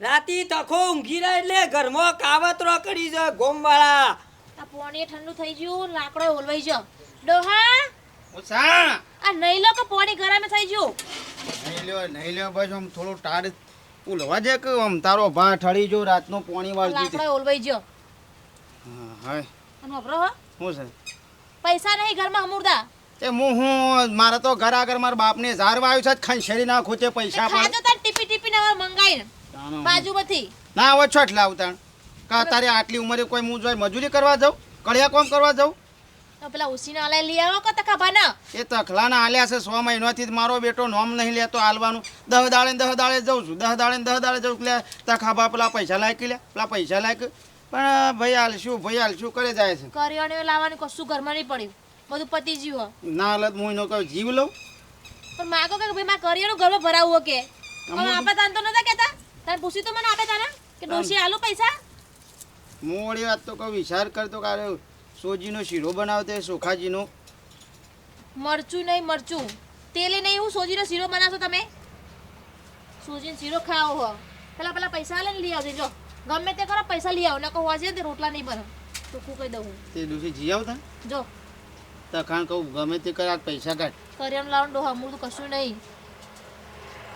રાતી તખો ઊંઘી રહ્યા એટલે ઘરમાં કાવતરો કરી છે ગોમવાળા. આ પોણી ઠંડુ થઈ ગયું લાકડો ઓલવાઈ ગયો ડોહા ઉસા આ નહીં લો કે પોણી ગરમ થઈ ગયું નહીં લ્યો નહીં લ્યો બસ આમ થોડું ટાર ઉલવા દે કે આમ તારો ભા ઠળી જો રાતનો પોણી હતી. લાકડો ઓલવાઈ ગયો હા હા અને વાપરો હો. શું છે? પૈસા નહીં ઘરમાં અમૂર્દા. એ હું હું મારે તો ઘર આગળ મારા બાપને ઝારવા આવ્યું છે ખંશેરી ના ખોચે પૈસા પણ ખાજો તાર ટીપી ટીપી ને મંગાઈને. બાજુમાંથી. ના હવે છઠ લાવતા કા તારે આટલી ઉંમરે કોઈ હું જોઈ મજૂરી કરવા જાઉં? કડિયા કોમ કરવા જાઉં? તો પેલા ઉસીના આલે લઈ આવો કે તકા ભાના એ તખલાના આલ્યા છે સો મહિનાથી મારો બેટો નોમ નહીં લેતો આલવાનું. દહ દાડે ને દહ દાડે જઉં છું. દહ દાડે ને દહ દાડે જઉં એટલે તખાબા પેલા પૈસા લાયકી લે પેલા પૈસા લાયક. પણ ભાઈ હાલશું ભાઈ હાલશું કરે જાય છે. કરિયાણું લાવવાનું કશું ઘરમાં નહીં પડ્યું. બધું પતી જીવો ના હાલત હું એનો કહું જીવ લઉં. પણ માગો કે ભાઈ મારે કરિયાણું ઘરમાં ભરાવવું કે? આપણે તાન તો નતા કહેતા? તારે પૂછી તો મને આપે તાના કે ડોશી આલો પૈસા? હું વળી વાત તો કહું વિચાર કરતો કારે સોજીનો શીરો બનાવતો સોખાજીનો. મરચું નહીં મરચું. તેલે નહીં હું સોજીનો શીરો બનાવશો તમે? સોજીનો શીરો ખાવો હો. પેલા પેલા પૈસા લઈને લઈ આવજો જો. ગમે તે કરો પૈસા લઈ આવો. નકર હોજે ને તે રોટલા નહીં બને. કુ કહી દઉં તે દિવસે જી આવતા જો. તખાણ કહું ગમે તે કરા પૈસા કાઢ. કરિયાણું લાવવાનું ડોહા મૂળ તો કશું નહીં.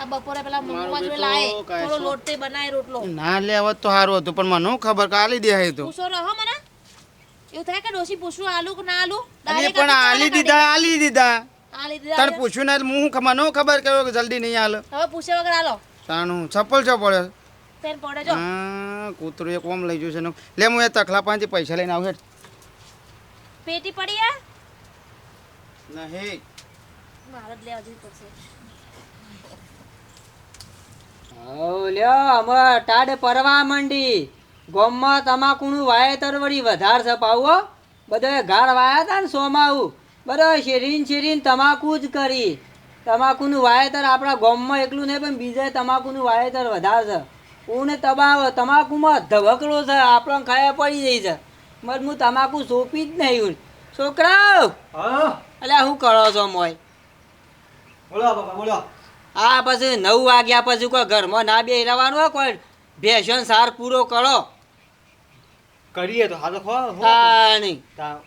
આ બપોરે પેલા મમ્મા જોડે લાય. થોડો લોટ તે બનાય રોટલો. ના લે આવત તો સારું હતું પણ મને ખબર કાલી દે તો. પૂછો રહો મને. એવું થાય કે ડોશી પૂછવું આલુ કે ના આલુ? પણ આલી દીધા આલી દીધા. આલી દીધા તાર પૂછ્યું ના હું ખબર કે જલ્દી નહીં હવે વગર આલો. તાણું ચપ્પલ છો પડે? તેન પડે જો. હા કૂતરું એક ઓમ લઈ જશે ને લે હું એ તખલા પાસેથી પૈસા લઈને આવું પેટી પડી આ નહીં. મારે જ લેવા જવી પડશે. હવ લ્યો અમે ટાઢ પરવા મંડી. ગોમમાં તમાકુનું વાવેતર વળી વધાર છે પાવો બધા ઘાડ વાયા હતા ને સોમાવું. બધા શેરીન શેરીન તમાકુ જ કરી. તમાકુનું વાવેતર આપણા ગોમમાં એકલું નહીં પણ બીજે તમાકુનું વાવેતર વધારે છે. ઊને તબાવ તમાકુમાં ધબકડો છે આપણને ખાયા પડી જાય છે. મત હું તમાકુ સોંપી જ નહીં છોકરાઓ અલ્યા શું કરો છો મોય? બોલો બાપા બોલો. આ પછી નવ વાગ્યા પછી કોઈ ઘરમાં ના બે રહેવાનું હોય કોઈ. ભેસન સાર પૂરો કરો. કરીએ તો હાલો ખો હું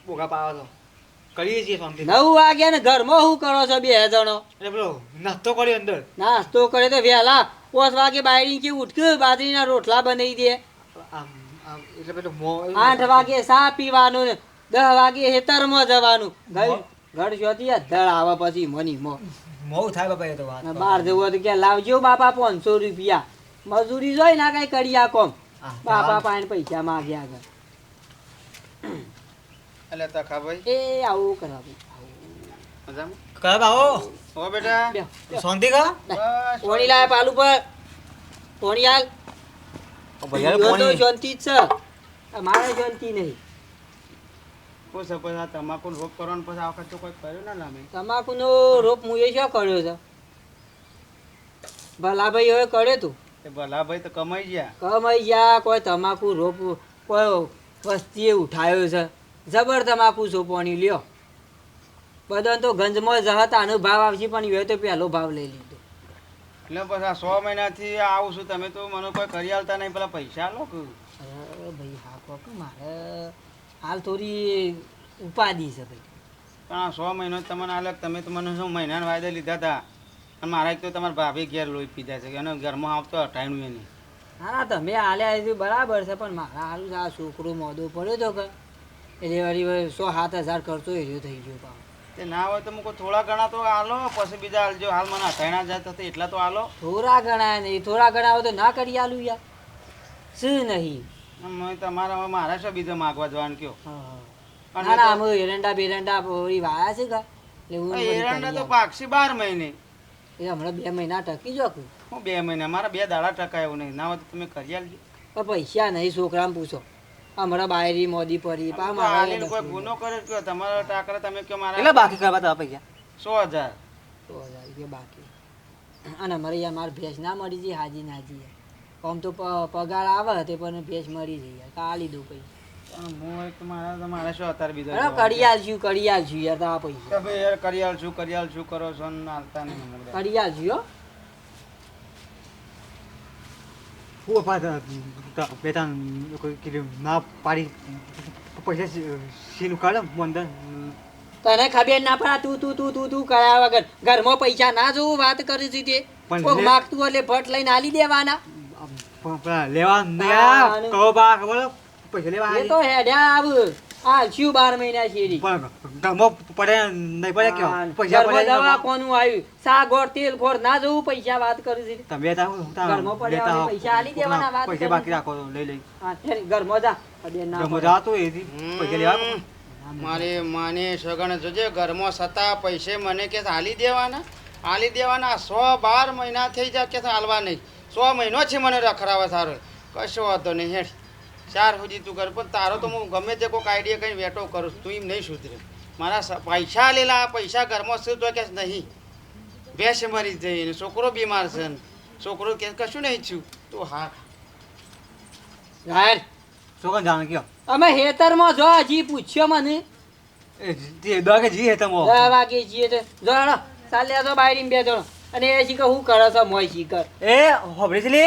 બોગા પાવા તો કરીએ છીએ શાંતિ નવ વાગ્યા ને ઘરમાં શું કરો છો બે જણો? એટલે બોલો નાસ્તો કર્યો અંદર. નાસ્તો કરે તો વહેલા પાંચ વાગે બાયરી કે ઉઠ્યું બાજરીના રોટલા બનાવી દે. એટલે પેલો આઠ વાગે સા પીવાનું ને દસ વાગે હેતરમાં જવાનું. ઘર ઘર શોધી ધળ આવે પછી મની મો. મોવું થાય બાપા એ તો વાત બહાર જવું હોય તો કે લાવજો બાપા પાંચસો રૂપિયા. મજૂરી જોઈ ના કઈ કર્યા કોમ બાપા પાસે પૈસા માગ્યા આગળ. એટલે તખા ભાઈ. એ આવું કરાવું બેટા. શાંતિ કા પર હાલ ભૈયા શાંતિ જ છે. મારે શાંતિ નહીં. કોઈ છે આ તમાકુ રોપ કરવાનો પછી આ વખત તો કોઈ કર્યું ના લામે તમાકુનો રોપ હું એ શું કર્યો છે? ભલાભાઈ હવે કરે તું. એ ભલા તો કમાઈ ગયા. કમાઈ ગયા કોઈ તમાકુ રોપ કોઈ વસ્તીએ ઉઠાયો છે. જબર તમાકુ સોપવાની લ્યો. બધાને તો ગંજમાં જહત આનો ભાવ આવશે પણ એ તો પહેલો ભાવ લઈ લીધો. એટલે પછી આ સો મહિનાથી આવું છું તમે તો મને કોઈ કરી આલતા નહીં પેલા પૈસા લો કહ્યું ભાઈ હા કોક મારે હાલ થોડી ઉપાધિ છે ભાઈ. પણ આ સો મહિનો તમને અલગ તમે તો મને શું મહિનાના વાયદા લીધા હતા? અને મારા એક તો તમારા ભાભી ઘેર લોહી પીધા છે કે એને ઘરમાં આવતો હટાણું એને. હા તમે હાલ્યા એ બરાબર છે પણ મારા હાલ આ છોકરો મોદો પડ્યો તો કે એટલે વળી સો સાત હજાર ખર્ચો એર્યો થઈ ગયો પાછો તે ના હોય તો મૂકો થોડા ઘણા તો આલો પછી બીજા આલજો. હાલ મને હટાણા જતા હતા એટલા તો આલો. થોડા ઘણા નહીં થોડા ઘણા હોય તો ના કરી આલું યાર. શું નહીં? તમારા મારા શું બીજા માગવા જવાનું કયો. હા. ના ના અમે એરંડા બેરંડા ઓરી વાયા છે કા? એરંડા તો. પાકશી બાર મહિને. એ હમણાં બે મહિના ટકી જો કે હું બે મહિના મારા બે દાડા ટકાયો નહીં. ના હોય તો તમે કરી આલજો. પણ પૈસા નહીં છોકરાને પૂછો. હમણાં બાયરી મોદી પરી પા મારા કોઈ ગુનો કરે કયો? તમારા ટાકરા તમે કયો એટલે બાકી કરવા તો પૈસા? સો હજાર. સો હજાર બાકી. અને અમારે યાર મારે ભેંસ ના મળી જાય હાજી નાજી. યાર આમ તો પગાર આવે તે પણ ભેંસ મરી જાય યાર કાલી દઉં પૈસા. હું એક મારા તો મારા શું અત્યારે બીજો અરે જવાબ? કરી આલશું કરી યાર તો પૈસા. કે યાર કરી આલશું કરી આલશું કરો છો ને આલતા નહીં અમુક દાડા. હો. હું પાછા બે કોઈ કીધું ના પાડી પૈસા સીલું કાઢો મંદર તને ખબર ના પડે તું તું તું તું તું કર્યા વગર ઘરમાં પૈસા ના જોવું વાત કરી હતી તે. કોક માગતું એટલે ભટ લઈને આલી દેવાના. લેવા હા, નહીં અને- કહો બા ખબર પૈસા લેવા એ તો હેડ્યા આવ આ શું બાર મહિના શેરી પણ ગામમાં પડે નહીં પડે કેવો પૈસા પડે દવા કોનું આવ્યું સા ગોળ તેલ ગોળ ના જોવું પૈસા વાત કરી છે તમે તા ઘરમાં પડ્યા હોય પૈસા આલી દેવાના વાત પૈસા. બાકી રાખો તો લઈ લઈ હા ઘરમાં જા ના ગામમાં પડે. જાતો એથી પૈસા લેવા મારી માની સગણ જોજે ઘરમાં સતા પૈસે મને કે હાલી દેવાના હાલી દેવાના સો બાર મહિના થઈ જાય કે હાલવા નહીં સો મહિનો છે મને રખડાવા સારો કશો વાંધો નહીં હેઠ ચાર સુધી તું કર પણ તારો તો હું ગમે તે કોઈક આઈડિયા કંઈ વેટો કરું તું એમ નહીં સુધરે. મારા પૈસા લેલા પૈસા ઘરમાં શું તો કે નહીં. ભેંસ મરી જઈને છોકરો બીમાર છે ને. છોકરો કે કશું નહીં છું તું હા યાર શું કામ જાણ કયો? અમે હેતરમાં જો હજી પૂછ્યો મને. એ કે જી હેતરમાં તમો? વાગે જઈએ તો. જો ચાલ્યા તો બાયડીને બે જણો. અને એ શીખર હું કરે છે મોય શીખર એ હોબળી છે લે?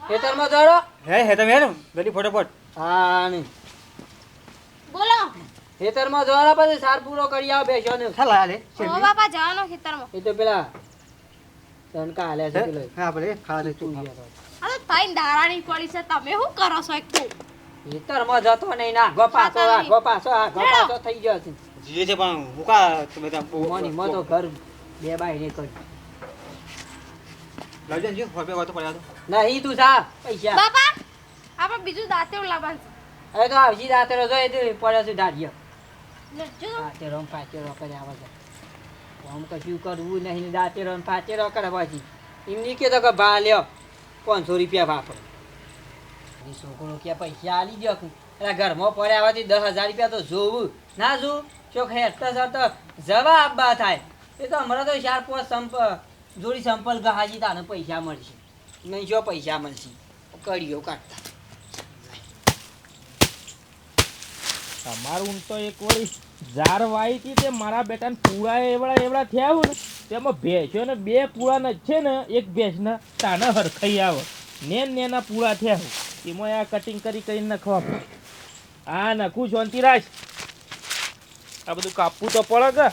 જોડો હે હે તમે હે ને ગલી ફટાફટ. હા ને. બોલો. હેતરમાં જોડો પછી સાર પૂરો કરી આવ બેસો ને. આ લે ઓ બાપા જવાનો ખેતરમાં. એ તો પેલા તનકા હાલે છે પેલો. હા ભલે ખા લે તું તું ગયા તો. તાઈ ધારાની પડી છે તમે શું કરો છો એક ખેતરમાં જતો નહીં ના ગો પાછો આ ગો પાછો આ ગો. પાછો થઈ ગયો છે. જીએ છે પણ હું કા તમે મોની મો તો ઘર બે બાય ને કોઈ લાવજો જી હોબે વાતો પડ્યા તો. નહીં તું જા પૈસા. બાપા આપણે બીજું દાંતે લાવવાનું હવે તો આવજી રાતે રોજો એ તો પડ્યો છે દાઢિયો. છે રોમ પાચે રો કરે આવે છે. આમ કશું કરવું નહીં દાતે દાંતેરો પાચે રો કરે પછી. એમની કે તો કે ભા લ્યો પાંચસો રૂપિયા વાપરો. એ છોકરો કે પૈસા આલી દો એટલે ઘરમાં પડ્યા હોવાથી દસ હજાર રૂપિયા તો જોવું. ના જોવું? ચોક હેરતા સરતા જવા આપવા થાય. એ તો હમણાં તો ચાર પાંચ સંપ, જોડી સંપલ ગહાજી તાને પૈસા મળશે. નહીં જો પૈસા મળશે. કડીઓ કાઢતા. તમારું તો એક વળી ઝાર વાઈ હતી તે મારા બેટાને પૂળા એવડા એવડા થયા હોય ને, તેમાં ભેંસો ને બે પૂળા ને છે ને, એક ભેંસના તાના હરખાઈ આવે. નેન નેના પૂળા થયા હોય. એમાં આ કટિંગ કરી કરીને નખવા પડે. આ નખું શાંતિ રાખ આ બધું કાપવું તો પડે કે?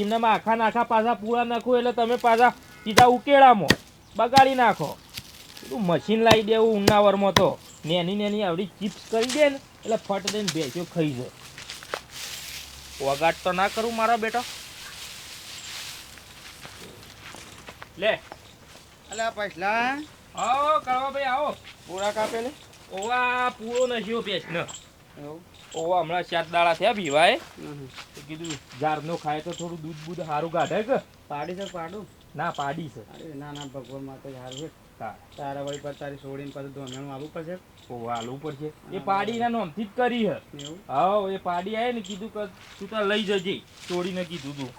એમનામાં આખા નાખા પાછા પૂરા નાખું એટલે તમે પાછા સીધા ઉકેળામાં બગાડી નાખો. બધું મશીન લાવી દેવું ઉનાવરમાં તો. નેની નેની આવડી ચિપ્સ કરી દે ને એટલે ફટ દઈને ભેંસો ખાઈ જાય. વગાટ તો ના કરું મારો બેટો. લે. અલ્યા પૈસા આવો કરવા ભાઈ આવો. પૂરા કાપે લે ઓવા પૂરો નશ્યો ભેંસ ને. એવું? ઓવા હમણાં ચાર દાડા થયા પીવાય. તો કીધું ઝારનો ખાય તો થોડું દૂધ બૂધ સારું કાઢે કે? પાડી છે પાડું? ના પાડી છે. અરે ના ના ભગવાન માટે સારું છે. તારા વળી પર તારી છોડીને પાછું ધોમેણું આવવું પડશે? ઓવા હાલવું પડશે. એ પાડી પાડીના નોમથી જ કરી હે હા એ પાડી આવે ને કીધું કે તું તાર લઈ જજે. ચોરીને કીધું તું.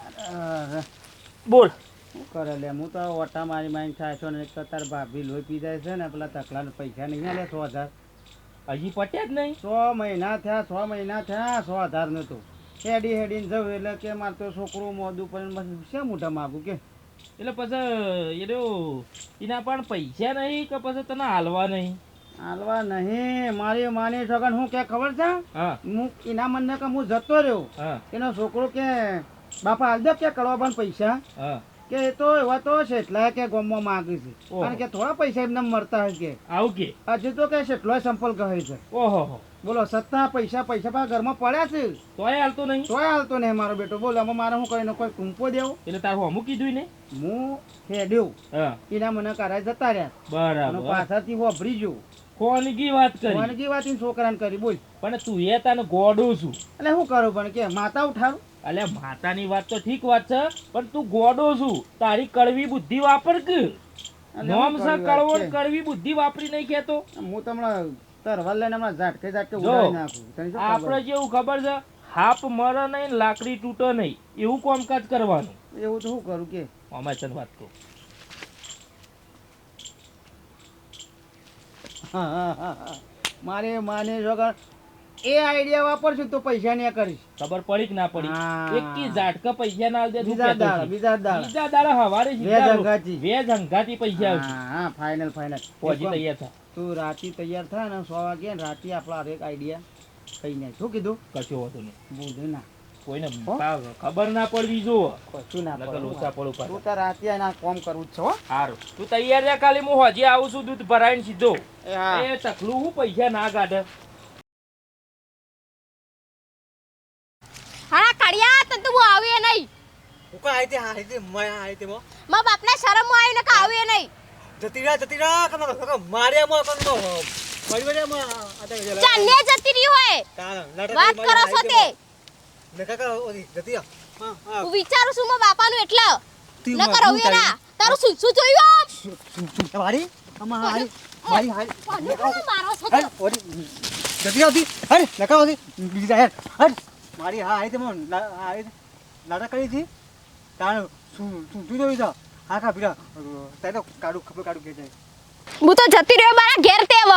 બોલ. શું કરે લે? હું તો ઓટા મારી મારી થાય છો ને એક તો તાર ભાભી લોહી પી જાય છે ને પેલા તકલાને પૈસા નહીં લે સો હજાર. હજી પટ્યા જ નહીં? સો મહિના થયા છ મહિના થયા સો આધાર નતું હેડી હેડીને જવું એટલે કે મારે તો છોકરું મોદું પણ શા મોટા માગું કે? એટલે પછી એ એના પણ પૈસા નહીં કે પછી તને હાલવા નહીં? હાલવા નહીં. મારી માની સગન હું કે ખબર છે? હા. એના મનને કે હું જતો રહ્યો. એનો છોકરો કે બાપા હાલ દે કે કરવા પણ પૈસા. હા. કે એ તો એવા તો છેટલા કે ગોમમાં માંગે છે. કારણ કે થોડા પૈસા એમને મળતા હોય કે. આવું કે? હજુ તો કે છેટલો સંપલ કહે છે. ઓહો બોલો સત્તા પૈસા પૈસા પા ઘરમાં પડ્યા છે? તોય હાલતો નહીં? તોય હાલતો નહીં મારો બેટો. બોલો અમે મારે હું કરીને કોઈ ટૂંકો દેવો? એટલે તાર હોમું કીધું ને હું હેડ્યો. એના મને કરાય જતા રહ્યા. બરાબર. પાછળથી વાપરી જો કોનગી વાત કરી. કોનગી વાત છોકરાને કરી. બોલ. પણ તું એ તને ગોડું છું. એટલે શું કરું? પણ કે માતા ઉઠાડું? અલે માતાની વાત તો ઠીક વાત છે પણ તું ગોડો છું. તારી કડવી બુદ્ધિ વાપર કે? નોમ છે. કડવો? કડવી બુદ્ધિ વાપરી નહીં કેતો હું તમને તરવાર લઈને હમણાં ઝાટકે ઝાટકે ઉડાવી નાખું. આપણે? જેવું ખબર છે હાપ મરે નહીં લાકડી તૂટે નહીં. એવું કામકાજ કરવાનું. એવું તો શું કરું કે? અમારે તને વાત કહું. મારે માને વગર એ આઈડિયા વાપરશું તો પૈસા ને કરીશ. ખબર પડી કે ના પડી? એક કી ઝાટકા પૈસા ના આવજે બીજા દાડા બીજા દાડા. બીજા દાડા હવારે વેજ બે હંગાતી પૈસા આવશે. હા ફાઇનલ ફાઇનલ પહોંચી તૈયાર થા. તું રાતી તૈયાર થા ને 100 વાગે રાતી આપણા એક આઈડિયા કઈ નહીં શું કીધું? કશું હોતો નહીં. બોલ ના. કોઈને ખબર ના પડવી જો કશું ના પડે. લોચા પડ ઉપર. તું તાર રાતે આના કોમ કરવું છે સારું તું તૈયાર રે ખાલી હું હજી આવું છું દૂધ ભરાઈને સીધો. એ તકલું હું પૈસા ના કાઢે. હા કાઢ્યા તને તો હું આવીએ નહીં. હું કા આઈ તે હા આઈ તે મેં આઈ તે મો મા બાપને શરમ આવીને કા આવીએ નહીં. જતી રહ્યા જતી રહ્યા કે મારે માર્યા મો કમ મો ફરી મો. ચાંદને જતી રહી હોય. વાત કરો છો તે. ને કાકા ઓલી જતી. હા હા. વિચારું છું મા બાપાનું એટલે. ન કરો ના તારું? શું શું જોયું શું શું મારી? અમા હારી મારી હારી. મારો છો ઓલી જતી આવતી હટ નકા આવતી બીજી જાય હટ મારી હા આવી તે મો ના- આ આઈ તે. નાટક કરી હતી. તાણ શું શું શું જોયું છે હા ખા પીડા તારે તો કાઢું ખબર કાઢું કે જાય. હું તો જતી રહ્યો મારા ઘેર તેવ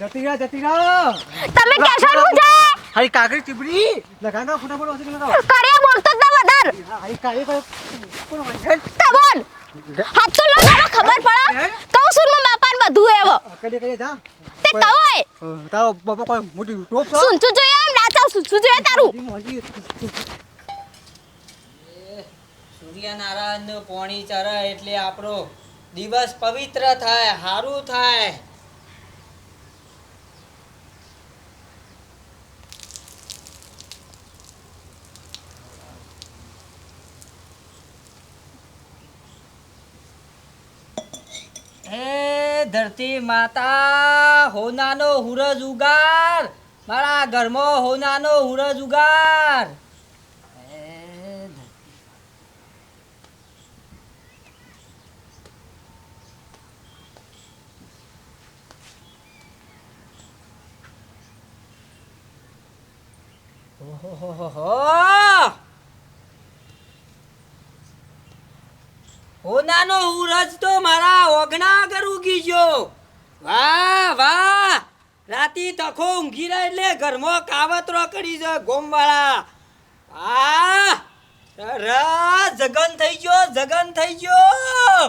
જતી રહ્યા જતી રહ્યા તમે કેસો હું જાય હારી કાકડી ચીબડી. લગા કા ફટાફટ વાસી લગા કરે બોલતો જ ના વધાર. હારી કાઈ કોણ હોય? તા બોલ. હાથ તો લગાડો ખબર પડે. કહું છું મા બાપાને બધું એવો. કડે કડે જા. તે કહું હોય તારો બાપા કોઈ મોટી ટોપ છે શું શું જોઈએ એમ નાચાવ શું શું જોઈએ તારું સૂર્યનારાયણ પોણી ચરે એટલે આપણો દિવસ પવિત્ર થાય સારું થાય. હે ધરતી માતા, હોનાનો હુરજ ઉગાર. મારા ઘરમાં હોનાનો હુરજ ઉગાર. હો હો હો. ઓહોહોહો! હોનાનો ઉરજ તો મારા ઓગણા આગળ ઉગી ગયો. વાહ વાહ. રાતી તખો ઊંઘી રહ્યા એટલે ઘરમાં કાવતરો કરી છે, ગોમવાળા. આ રા, જગન થઈ ગયો, જગન થઈ ગયો.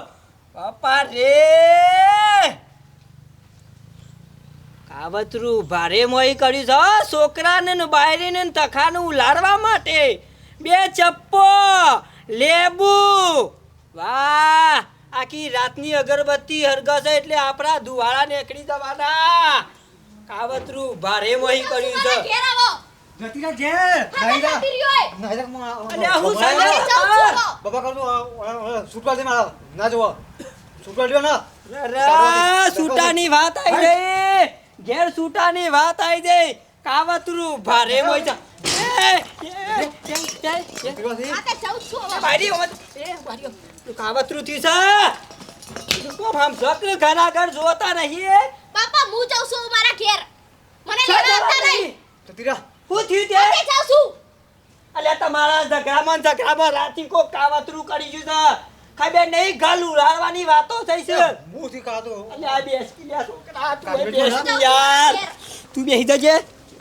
પપ્પા રે. કાવતરું ભારે મોઈ કર્યું છે છોકરાને બાયરીને તખાનું લાડવા માટે. બે ચપ્પો, લેબુ વાહ! આખી રાતની અગરબત્તી હરગશે એટલે આપણા દુવાળા નીકળી જવાના. કાવતરું ભારે મોહી કર્યું છે. ઘેર આવો. જે. અલ્યા, હું સજા-. બાબા કરું સુટવા દે મારા. ના જોવો સુટવા દે ના. રા સૂટાની વાત આવી ગઈ. ઘેર સૂટાની વાત આવી ગઈ. કાવતરું ભારે મોઈ છે. એ, એ, એ, એ, એ, એ. એ. કાવતરું થયું છે? તું આમ સકલ ઘણા ઘર જોતા નહીં પાપા હું જાઉં છું મારા ઘેર. મને લેવા આવતા નહીં. તો તીરા હું થયું તે? તે જાઉં છું. અલ્યા તમારા ઝઘડામાં ને ઝઘડામાં રાતી કો કાવતરું કરી ગયું છે. ખબર નહીં ગલ ઉડાડવાની વાતો થઈ છે. હું થી કાતો અલે આ બેસ કી લ્યા છોકરા તું બેસ હું યાર. તું બેસી જજે.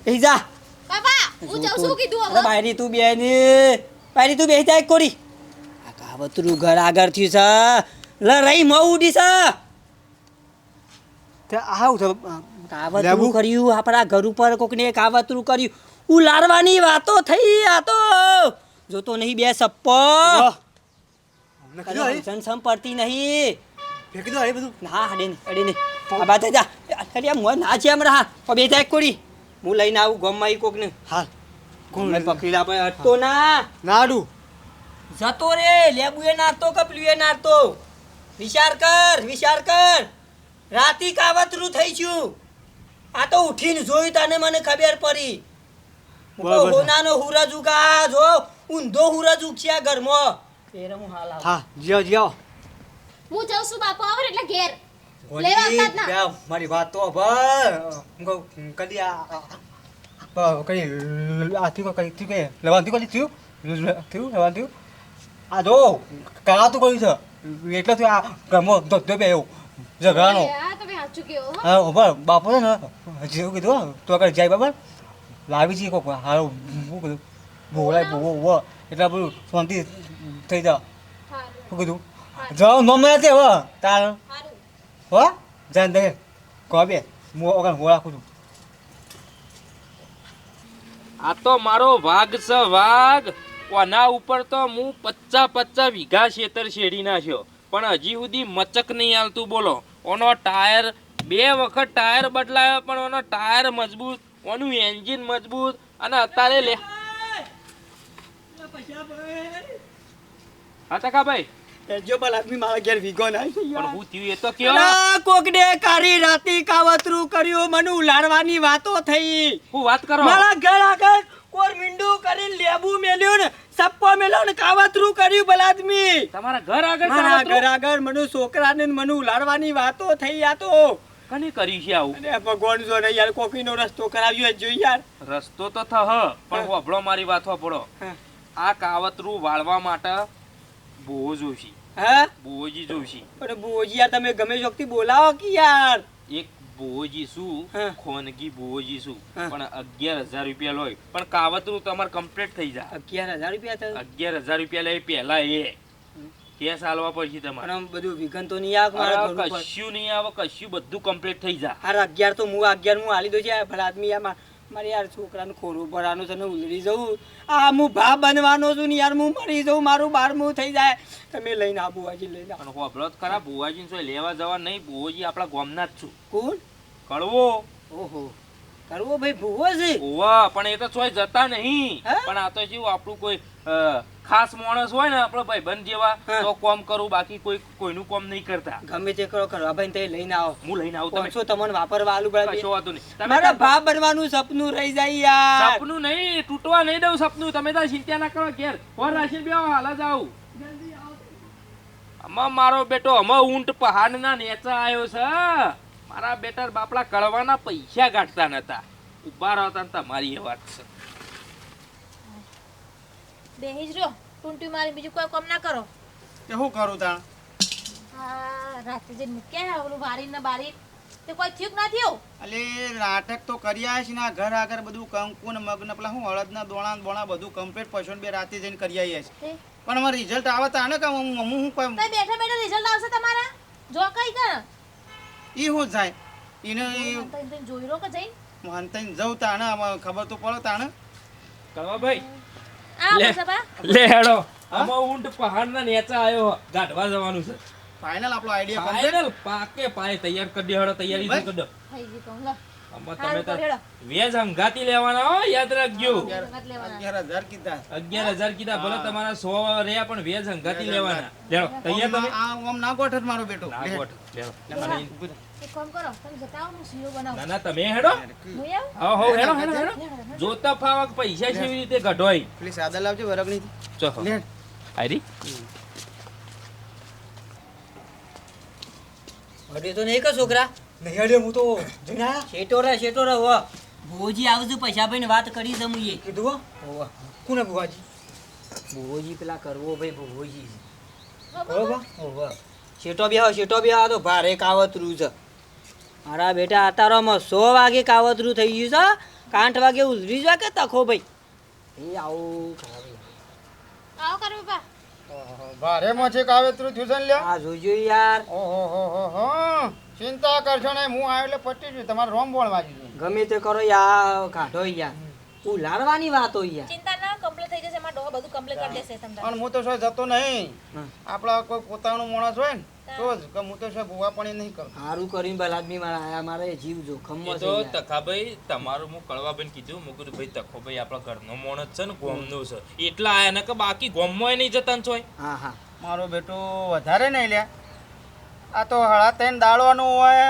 બેસી જા. પાપા હું જાઉં છું કીધું હવે. બાયરી તું બેની બાયરી તું બેસી જાય કોરી. આ કાવતરું ઘર આગળ થયું છે. લ રહી મઉ ઉડી છે. તે આવું છે કાવતરું? કર્યું આપણા ઘર ઉપર કોકને કાવતરું કર્યું. ઉલાડવાની વાતો થઈ આ તો. જોતો નહીં બે સપ્પો. જન સંપર્તી નહીં. ફેંકી દો એ બધું. ના અડે નહીં અડે નહીં. આ બાત જા. અરે મોય ના છે હમણાં હા બે જાય કોડી. હું લઈને આવું ગમમાં કોકને. હા કોણ પકડી લા પણ હટતો ના. નાડું. જતો રે લેબુ એ નારતો કપલું એ નારતો વિચાર કર વિચાર કર રાતી કાવતરું થઈ છું આ તો ઉઠીને જોયું તને મને ખબર પડી હોનાનો હુરજ ઉગા જો ઊંધો હુરજ ઉગશે ઘરમાં ત્યારે હું હાલ આવું હા જીઓ જીઓ હું જાઉં છું બાપા આવર એટલે ઘેર લેવા આવતા ના મારી વાત તો ભર હું કહું કદી આ કઈ આ- કઈ આ થયું કઈ કે લેવાનું થયું કદી થયું લેવાનું થયું આ જો કાળા તો કર્યું છે? એટલે તો આ ગમો ધોધો બે એવું ઝઘડાનો. હો. હા ઊભા બાપો છે ને જેવું એવું કીધું હો, તો આગળ જાય બરાબર લાવી છે કોક હારો શું કીધું ભોળાય ભોવો ઊભો એટલે બધું શાંતિ થઈ જાવ શું કીધું જાઓ ન મળે તે હવે તાર. હો જાન દે. કહો બે. હું ઓગણ હોળા રાખું છું. આ તો મારો વાઘ છે વાઘ. કોના ઉપર તો હું પચ્ચા પચ્ચા વીઘા ખેતર શેડી નાખ્યો પણ હજી સુધી મચક નહીં હાલતું બોલો. ઓનો ટાયર બે વખત ટાયર બદલાયો પણ ઓનો ટાયર મજબૂત ઓનું એન્જિન મજબૂત અને અત્યારે લે હા તકાભાઈ જો ભલા આદમી મારા ઘેર વીગો ના પણ હું થયું એ તો કયો? અલા, કોકને કારી રાતી કાવતરું કર્યું મને ઉલાડવાની વાતો થઈ. હું વાત કરો? મારા ઘર આગળ કોર મિંડુ કરીને લેબુ મેલ્યું ને સપ્પો મેલ્યો ને કાવતરું કર્યું બલાદમી. તમારા ઘર આગળ મારા ઘર આગળ મનુ છોકરાને મનુ ઉલાડવાની વાતો થઈ આ તો. કને કરી છે આવું? અને ભગવાન જો ને યાર કોકીનો રસ્તો કરાવ્યો જ જોઈ યાર. રસ્તો તો થ પણ હોભળો મારી વાત હોભળો. આ કાવતરું વાળવા માટે બહુ જોશી. હે? બોજી જોશી. પણ બોજી યાર તમે ગમે જોગથી બોલાવો કે યાર? એક બોજી શું. ખોનગી બોજી શું પણ અગિયાર હજાર રૂપિયા લોય. પણ કાવતરું તમારે કમ્પ્લીટ થઈ જાય અગિયાર હજાર રૂપિયા થયું? અગિયાર હજાર રૂપિયા લે પહેલા એ. કેસ હાલવા પડશે તમારે. આમ બધું વિઘન તો નહીં આવે મારા અરે કશું નહીં આવે કશું બધું કમ્પ્લીટ થઈ જાય હાર અગિયાર તો હું અગિયાર હું હાલી દો છે. ભલા આદમી યાર મા- મારે યાર છોકરાને ખોરું ભરાનું છે ને ઉલરી જવું. આ હું ભા બનવાનો છું ને યાર હું મરી જઉં મારું બારમું થઈ જાય. તમે લઈને આ બુવાજી લઈને પણ હોભળો ખરા બુવાજી ને લેવા જવા નહીં બુવાજી આપણા ગોમના જ છું. કોણ? કડવો. ઓહો. કરવો ભાઈ ભૂવો છે? ઓવા પણ એ તો ચોય જતા નહીં? પણ આ તો જેવું આપણું કોઈ ખાસ માણસ હોય ને આપણો ભાઈબંધ જેવા તો કોમ કરું બાકી કોઈ કોઈનું કોમ નહીં કરતા. ગમે તે કરો કરો ભાઈ તે લઈને આવો. હું લઈને આવું તમે પાંચસો તમને વાપરવા આલુ કશો પડે વાંધો નહીં. તમારે ભા બનવાનું સપનું રહી જાય યાર. સપનું નહીં તૂટવા નહીં દઉં સપનું. તમે તો ચિંતા ના કરો ઘેર. ફોન રાશિ બે હાલ જ આવું. આમાં મારો બેટો અમે ઊંટ પહાડના નેચા આવ્યો છે. મારા બેટા બાપડા કળવાના પૈસા કાઢતા નતા. ઊભા રહેતા તમારી એ વાત છે. બેહી જ રહ્યો ટૂંટી મારી બીજું કોઈ કામ ના કરો. તે શું કરું તા? હા રાતે જે મૂક્યા હે ઓલું વારી ને બારી તે કોઈ ઠીક કે ના થયું? અલે નાટક તો કર્યા છે ને આ ઘર આગળ બધું કંકુ ને મગ પેલા હળદના દોણા ને બોણા બધું કમ્પ્લીટ પછી બે રાતે જઈને કરી આવીએ છે પણ અમારે રિઝલ્ટ આવે તો આને કામ હું હું કોઈ બેઠા બેઠા રિઝલ્ટ આવશે તમારા? જો કઈ કર એ શું થાય એને જોઈ રો કે જઈ વાંતાઈને જઉં તાણે ખબર તો પડે તાણે. કરવા ભાઈ. લે. હેડો. આમાં ઊંટ પહાડના નેચા આવ્યો ગાઢવા જવાનું છે. ફાઇનલ આપણો આઈડિયા ફાઇનલ પાકે પાય તૈયાર કરી દે હેડો તૈયારી. કરી દો. થઈ ગઈ કહું લો. આમાં તમે તો વેજ હંગાતી લેવાના હો યાદ રાખજો. મત લેવાના અગિયાર હજાર કીધા. અગિયાર હજાર કીધા ભલે તમારા સો રહ્યા પણ વેજ હંગાતી લેવાના. લેડો તૈયાર તમે? આ આમ ના ગોઠર મારો બેટો. ના ગોઠ, લેડો. એક કામ કરો તમે જતા હું શીરો બનાવું. ના ના તમે હેડો. હા હો હેડો હેડો હેડો જોતા ફાવક પૈસા કેવી રીતે ઘટોય પેલી સાદા લાવજો વરગણી ચો આરી અડે તો નહીં કે છોકરા? નહીં અડે હું તો જઈને શેટો રે શેટો રે હો. ભોજી આવજો પૈસા ભાઈ વાત કરી જમુએ કીધું હો? કોને ભોજી પેલા કરવો ભાઈ ભોજી બરોબર. ઓહો શેટો બેહો શેટો બેહો તો ભારે કાવતરું છે. મારા બેટા અતારોમાં સો વાગે કાવતરું થઈ ગયું છે. કાંઠ વાગે ઉલરી જાય કે તખો ભાઈ. એ આવું. ખરાબ. આવો કરો બા. ભારે માં છે કાવેતરું થયું છે ને લ્યો? આ જોજો યાર. ઓહો હો હો હો. ચિંતા કરશો નહીં હું આવ્યો એટલે પટી છું તમારે રોમ બોલ વાજી ગયું ગમે તે કરો યાર કાઢો યાર. ઉલાડવાની વાત હોય યાર. ચિંતા ના કમ્પ્લીટ થઈ જશે મારા ડો બધું કમ્પ્લીટ કરી દેશે તમને. પણ હું તો શું જતો નહીં. આપણા કોઈ પોતાનું માણસ હોય ને તો જ કે હું તો શું ભૂવા પણ નહીં કરું સારું કરીને ભલા આદમી મારા આયા મારે જીવ જોખમ તો. તખાભાઈ તમારું હું કળવાબેન કીધું મેં કીધું ભાઈ તખોભાઈ આપણા ઘરનો માણસ છે ને ગોમનો છે. એટલા આયા ને કે બાકી ગોમમાં નહીં જતા છો હા હા. મારો બેટો વધારે નહીં લ્યા. આ તો હળા ત્રણ દાળવાનું હોય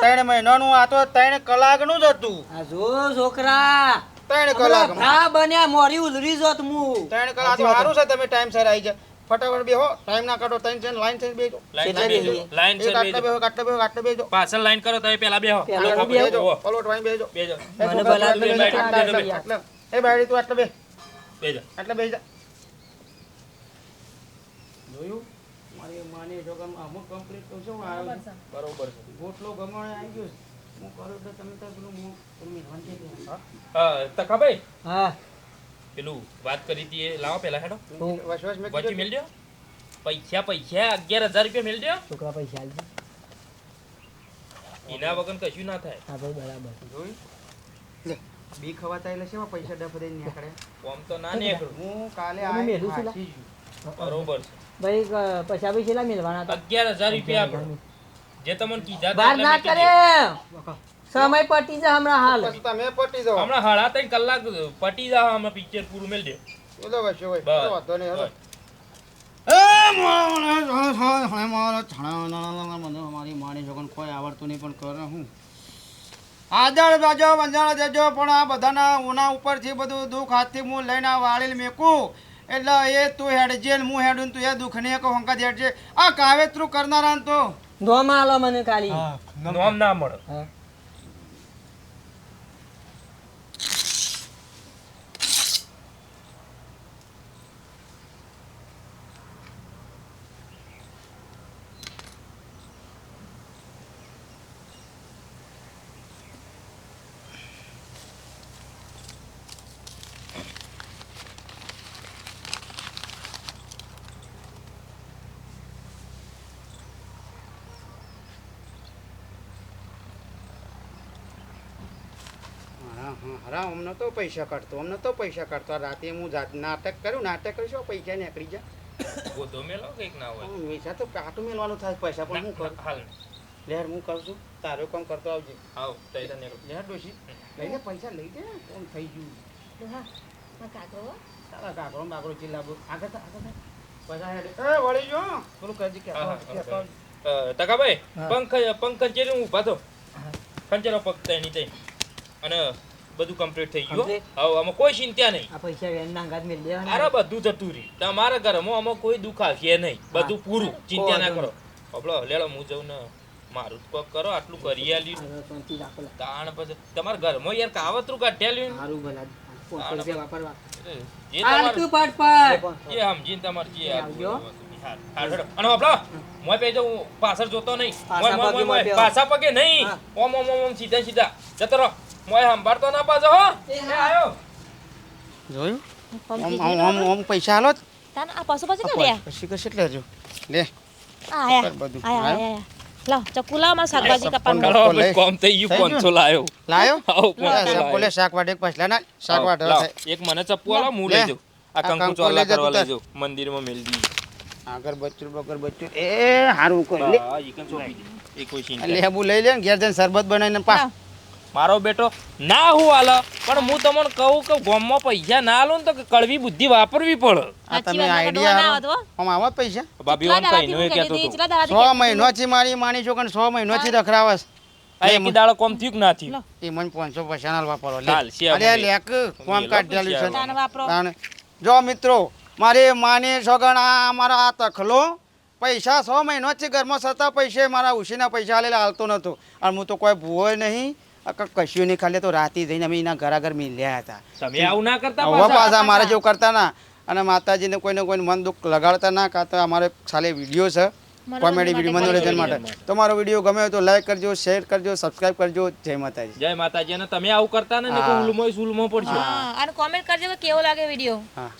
ત્રણ મહિનાનું આ તો ત્રણ કલાકનું જ હતું. આ જો છોકરા ત્રણ કલાક ના બન્યા મોરી ઉધરી જોત હું ત્રણ કલાક તો સારું છે તમે ટાઈમ સર આવી જાય ફટાફટ બેહો ટાઈમ ના કાઢો ત્રણ ત્રણ લાઈન થઈને બેજો લાઈન છે બેજો બેજો બેહો આટલા બેહો આટલા બેજો પાછળ લાઈન કરો તમે પેલા બેહો પેલા બેજો ઊભો. ટાઈમ બેજો બેજો મને આદમી બેજો. એ બાયડી તું આટલે બે બેજો આટલે બેસી જોયું મારી માની જો કે અમુક કમ્પ્લીટ તો શું આવ્યો બરોબર છે ગોટલો ગમણે આવી ગયો હું કરું તો તમે તો પેલું તકાભાઈ હા. પેલું વાત કરી હતી લાવો પેલા હેડો. પૈસા પૈસા અગિયાર હજાર રૂપિયા મેલ છોકરા પૈસા આલજો. એના વગર કશું ના થાય. હા ભાઈ બરાબર. જોયું? લે, બી ખવાતા એટલે શેમાં પૈસા ડફ દઈને નીકળે કોમ તો ના નીકળું. હું કાલે તમે મેલું છું લા? વાંચી છું. બરોબર છે. ભાઈ પૈસા બી છેલ્લા મેળવાના હતા. અગિયાર હજાર રૂપિયા આપણે જે તમને કીધા બાર ના કરે. સમય પટી જાય હમણાં હાલ. પછી તમે પટી જાઓ. હમણાં સાડા ત્રણ કલાક પટી જા હમણાં પિક્ચર પૂરું મેલ દે. બોલો વસ્યો હોય? બસ. વાંધો નહીં હવે મારી માની છોકન કોઈ આવડતું નહીં પણ કરે હું. બંજાળ દેજો પણ આ બધાના ઉના ઉપરથી બધું દુઃખ હાથથી હું લઈને વાળી મેકું. એટલે એ તું હેડજે ને હું હેડું તું એ દુઃખ નહીં કહો હંકા હેડજે. આ કાવેતરું કરનારા તો નોમ આલો મને ખાલી. નોમ ના મળે હા. હા હા અમને તો પૈસા કાઢતો અમને તો પૈસા કાઢતો. રાતે હું જાત નાટક કર્યું નાટક કરીશું શું પૈસા નીકળી જાય? ગોધો મેલો કંઈક ના હોય? હું પૈસા તો કાટું મેલવાનું થાય પૈસા પણ હું કરું? હાલ. લેર હું કરું છું. તારો કામ કરતો આવજે. આવ તઈ તને લેર ડોશી. લઈને પૈસા લઈ દે કોણ થઈ ગયું? હા મારો કાકો. હો. તારા કાકરો બાકરો ચિલ્લાબો આગળ આગળ પૈસા હેડે. એ વળી જો. પેલું કરજી કે તકાભાઈ પંખ પંખ કંચેરી હું. થો. કંચેરો પગ તઈ તઈ અને બધું કમ્પ્લીટ થઈ ગયું હવે આમાં કોઈ ચિંતા નહીં. આ પૈસા વેન ના અંગાત મેળ અરે બધું જતું રહી તમારા ઘરમાં આમાં કોઈ દુખ આવશે નહીં. બધું પૂરું. ચિંતા ના કરો. આપણો લેડો હું જઉં ને મારું તો કરો આટલું કરી આલ્યું હવે શાંતિ રાખો લા. તાણ પછી તમારા ઘરમાં યાર કાવતરું કાઢ્યા મારું ભલા. પાછળ જોતો નહીં. પાછા પગે નહીં. ઓમ ઓમ સીધા સીધા. જતો રહો. મોય સંભાળતો ના પાછો હો. એ આયો. જોયું? કીધી ઓમ ઓમ ઓમ પૈસા હાલો તાન આ પાછો પાછો કે ગયા પછી કશે લેજો લે. આયા બધું. આયા આયા. લાવ ચક્કુ લાવ મારે શાકભાજી કપાનું. કોમ થઈ ગયું? પાંચસો લાયો. લાયો? આવો, લે, પાંચસો લાયો. બોલે શાક ના શાકવાડ. એક મને ચપ્પુ આલો હું લે. લઈ જાઉં. આ આ કંકુ ચોલા કરવા લઈ જાઉં. મંદિરમાં મેલ દી. આગર બચ્ચું બકર બચ્ચું. એ હારું કોઈ લે. હા, ઈ કન સોંપી દે. એ કોઈ સીન લે હું લઈ લે ને ઘેર જઈને શરબત બનાવીને પા. મારો બેટો ના હું હાલ પણ હું તમને કહું કે ગોમમાં પૈસા ના લો ને તો કે કડવી બુદ્ધિ વાપરવી પડે. આ તમે આઈડિયા આમ આવા પૈસા? ભાભી કેટલા કઈ નો કહેતો દાડાથી સો કહેતી મહિનોથી મારી માની છોકન સો મહિનોથી રખડાવસ આ એક દાડો કોમ થયું કે ના થયું એ મને પાંચસો પૈસા ના વાપરો. લે. અરે લેક કોમ કાઢ દેલું છે. જો મિત્રો મારી માની સોગણ આ મારા આ તખલો પૈસા સો મહિનો છે ઘરમાં સતા પૈસે મારા ઉશીના પૈસા આલેલા હાલતો નતો. અને હું તો કોઈ ભૂવો નહીં. ક- કશું નહીં ખાલી તો રાતે જઈને અમે એના ઘર આગળ મિલ્યા હતા. તમે આવું ના કરતા હવે પાછા? પાછા મારે જેવું કરતા ના. અને માતાજીને કોઈને કોઈને મન દુઃખ લગાડતા ના કાં તો અમારે ખાલી વીડિયો છે. કોમેડી વીડિયો મનોરંજન માટે. તો મારો વીડિયો ગમે હોય તો લાઈક કરજો શેર કરજો સબસ્ક્રાઇબ કરજો. જય માતાજી. જય માતાજી. અને તમે આવું કરતા ને. ઉલમો સુલમો પડશે. હા અને કોમેન્ટ કરજો કે કેવો લાગે વીડિયો? હા